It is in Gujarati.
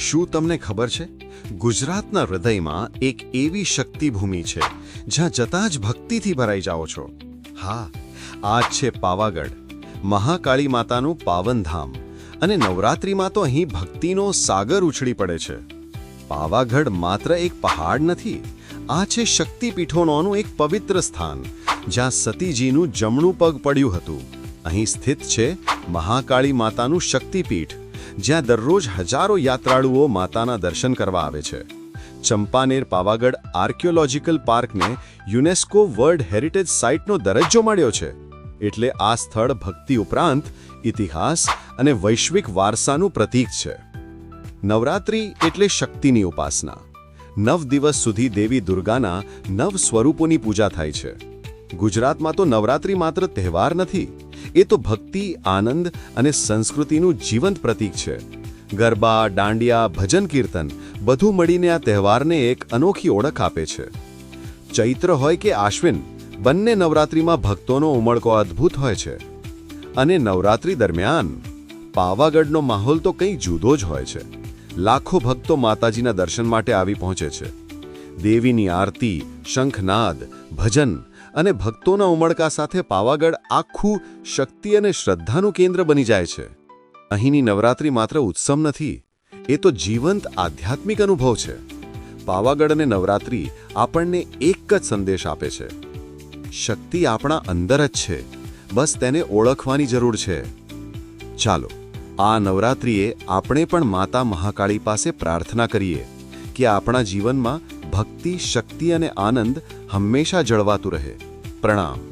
શું તમને ખબર છે? ગુજરાતના હૃદયમાં એક એવી શક્તિભૂમિ છે, જ્યાં જતાં જ ભક્તિથી ભરાઈ જાઓ છો. હા આ છે પાવાગઢ, મહાકાળી માતાનું પાવનધામ અને નવરાત્રિમાં તો અહીં ભક્તિનો સાગર ઉછળી પડે છે. પાવાગઢ માત્ર એક પહાડ નથી, આ છે શક્તિપીઠોનું એક પવિત્ર સ્થાન, જ્યાં સતીજીનું જમણું પગ પડ્યું હતું. અહીં સ્થિત છે મહાકાળી માતાનું શક્તિપીઠ. જ્યાં દરરોજ હજારો યાત્રાળુઓ માતાના દર્શન કરવા આવે છે. ચંપાનેર પાવાગઢ આર્કિયોલોજીકલ પાર્કને યુનેસ્કો વર્લ્ડ હેરિટેજ સાઇટનો દરજ્જો મળ્યો છે. એટલે આ સ્થળ ભક્તિ ઉપરાંત ઇતિહાસ અને વૈશ્વિક વારસાનું પ્રતીક છે. નવરાત્રિ એટલે શક્તિની ઉપાસના. નવ દિવસ સુધી દેવી દુર્ગાના નવ સ્વરૂપોની પૂજા થાય છે. ગુજરાતમાં તો નવરાત્રિ માત્ર તહેવાર નથી. એ તો ભક્તિ, આનંદ અને સંસ્કૃતિનું જીવંત પ્રતીક છે. ગરબા, દાંડિયા, ભજન કીર્તન બધું મળીને આ તહેવારને એક અનોખી ઓળખ આપે છે. ચૈત્ર હોય કે આશ્વિન, બંને નવરાત્રિમાં ભક્તોનો ઉમળકો અદ્ભુત હોય છે. અને નવરાત્રિ દરમિયાન પાવાગઢનો માહોલ તો કંઈ જુદો જ હોય છે. લાખો ભક્તો માતાજીના દર્શન માટે આવી પહોંચે છે. દેવીની આરતી, શંખનાદ, ભજન અને ભક્તોના ઉમળકા સાથે પાવાગઢ આખું શક્તિ અને શ્રદ્ધાનું કેન્દ્ર બની જાય છે. અહીંની નવરાત્રિ માત્ર ઉત્સવ નથી, એ તો જીવંત આધ્યાત્મિક અનુભવ છે. પાવાગઢ અને નવરાત્રિ આપણને એક જ સંદેશ આપે છે. શક્તિ આપણા અંદર જ છે, બસ તેને ઓળખવાની જરૂર છે. ચાલો, આ નવરાત્રિએ આપણે પણ માતા મહાકાળી પાસે પ્રાર્થના કરીએ કે આપણા જીવનમાં ભક્તિ શક્તિ અને આનંદ હંમેશા જળવાતું રહે. પ્રણામ.